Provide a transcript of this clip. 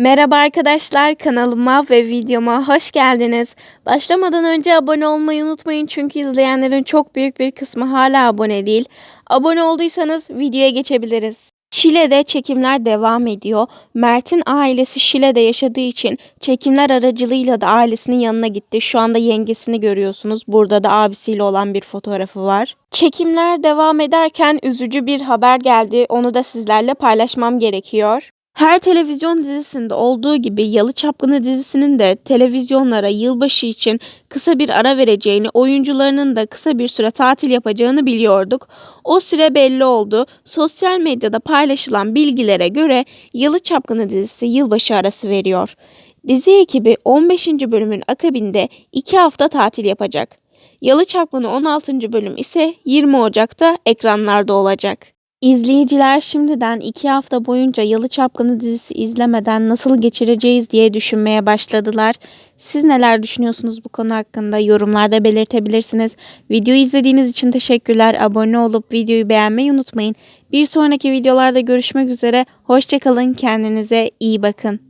Merhaba arkadaşlar kanalıma ve videoma hoş geldiniz. Başlamadan önce abone olmayı unutmayın çünkü izleyenlerin çok büyük bir kısmı hala abone değil. Abone olduysanız videoya geçebiliriz. Şile'de çekimler devam ediyor. Mert'in ailesi Şile'de yaşadığı için çekimler aracılığıyla da ailesinin yanına gitti. Şu anda yengesini görüyorsunuz. Burada da abisiyle olan bir fotoğrafı var. Çekimler devam ederken üzücü bir haber geldi. Onu da sizlerle paylaşmam gerekiyor. Her televizyon dizisinde olduğu gibi Yalı Çapkını dizisinin de televizyonlara yılbaşı için kısa bir ara vereceğini, oyuncularının da kısa bir süre tatil yapacağını biliyorduk. O süre belli oldu. Sosyal medyada paylaşılan bilgilere göre Yalı Çapkını dizisi yılbaşı arası veriyor. Dizi ekibi 15. bölümün akabinde 2 hafta tatil yapacak. Yalı Çapkını 16. bölüm ise 20 Ocak'ta ekranlarda olacak. İzleyiciler şimdiden iki hafta boyunca Yalı Çapkını dizisi izlemeden nasıl geçireceğiz diye düşünmeye başladılar. Siz neler düşünüyorsunuz bu konu hakkında yorumlarda belirtebilirsiniz. Videoyu izlediğiniz için teşekkürler. Abone olup videoyu beğenmeyi unutmayın. Bir sonraki videolarda görüşmek üzere. Hoşçakalın. Kendinize iyi bakın.